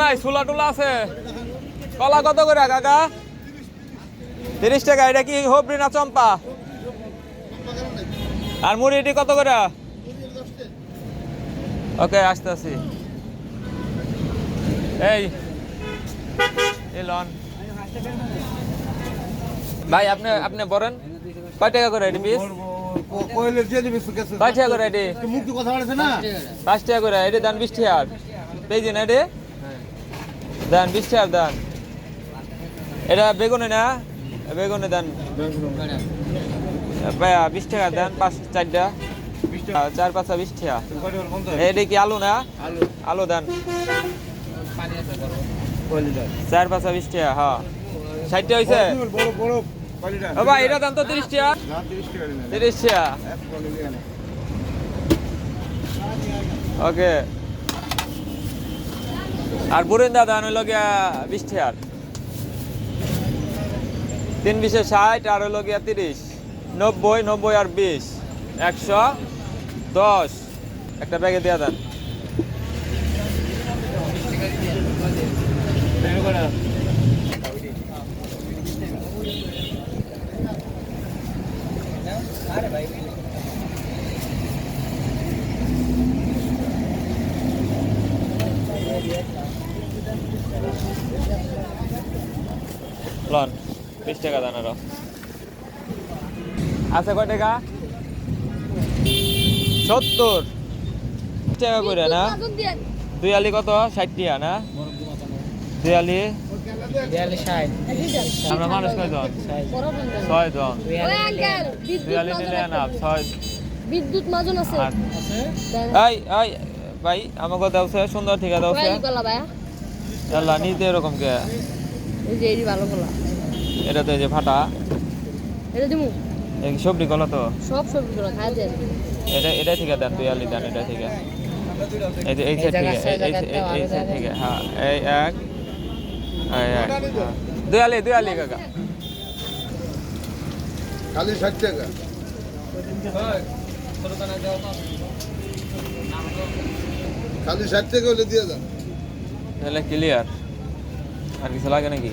নাই ছোলা টোলা আছে। কলা কত করে কাকা? তিরিশ টাকা এটা কি হবরি না চম্পা? আর মুড়িটি কত করে? ওকে আসতে আসি এই এলন ভাই আপনি আপনি বলেন কয় টাকা করে এটি পিস? কয় টাকা করে এটি? পাঁচ টাকা করে এটি দান বিশ টাকা। পেয়েছি না এটি? দেন, বিশ টাকা দেন। এটা বেগুনে না? বেগুনে দেন। ভাইয়া, বিশ টাকা দেন, পাঁচ, চারটা। চার পাঁচটা বিশ টাকা। এটি কি আলু না? আলু দেন। চার পাঁচটা বিশ টাকা হ্যাঁ ষাটটা হয়েছে ভাই, এটা দাম তো তিরিশ টাকা। না 30 টাকা দিন তিরিশ টাকা। ওকে। আর বুরিন্দা দান হইল গিয়া বিশ টাকার তিন বিশে ষাট আর হইল গিয়া তিরিশ। নব্বই নব্বই আর বিশ। একশো দশ। একটা ব্যাগে দিয়া দেন। লন বিশ টাকা দেন আরও আছে কয় টাকা? সত্তর। বিশ টাকা করে না? দুই আলি কত? ষাট টাকা না? দুই আলি আমরা মানুষ কয়জন ছয় জন। দুই আলি নিলে না ছয় বিদ্যুৎ মাজন আছে। এই এই ভাই আমাকে দাওছে সুন্দর ঠিক ভাইয়া। আল্লাহ নিতে এরকম কে? এই যে এই ভালো কলা। এটা তো এই যে ফাটা এটা দিমু এই সবজি কলা তো। সব সবজি কলা খাই দেন। এটা এটা ঠিক আছে দেন দুই আলি দেন এটা ঠিক আছে এই যে এই সাইড থেকে এই সাইড থেকে হ্যাঁ এই এক এই এক হ্যাঁ। দুই আলি দুই আলি কাকা। খালি 60 টাকা। খালি 60 টাকা হলে দিয়ে দাও তাহলে ক্লিয়ার আর কিছু লাগে নাকি?